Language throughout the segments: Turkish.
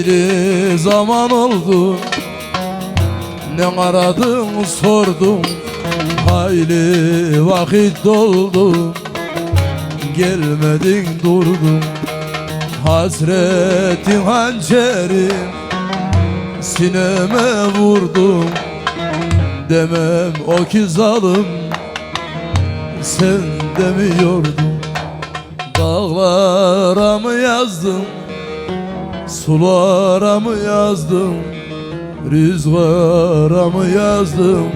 Hayli zaman oldu. Ne aradın sordum. Hayli vakit doldu. Gelmedin durdun. Hasretin hançeri Sineme vurdum Demem o ki zalim. Sen demiyordun. Dağlara mı yazdım Sulara mı yazdım Rüzgara mı yazdım?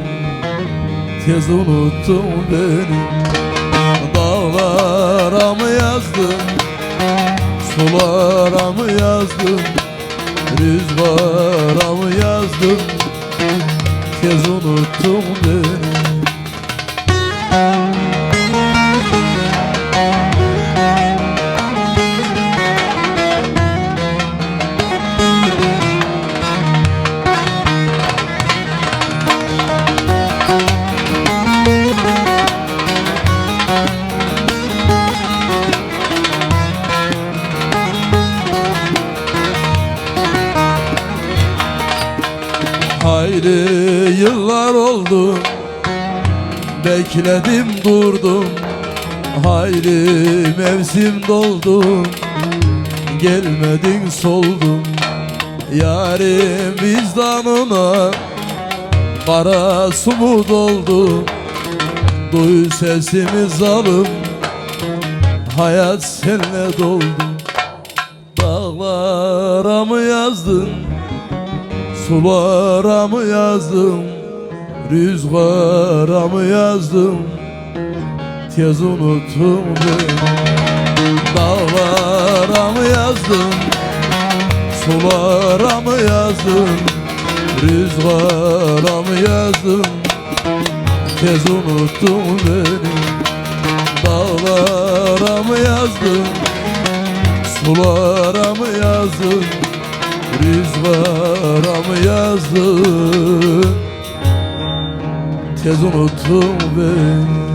Tez unuttun beni Dağlara mı yazdım? Sulara mı yazdım Rüzgara mı yazdım? Tez unuttun beni Hayli yıllar oldu. Bekledim durdum. Hayli mevsim doldu. Gelmedin soldum. Yarim vicdanına Kara su mu doldu? Duy sesimi zalim. Hayat seninle doldu. Dağlara mı yazdın Sulara mı yazdım Rüzgara mı yazdım? Tez unuttum beni. Dağlara mı yazdım Sulara mı yazdım? Rüzgara mı yazdım? Tez unuttum beni. Dağlara mı yazdım Sulara mı yazdım Rüzgara mı yazdın Tez unuttun beni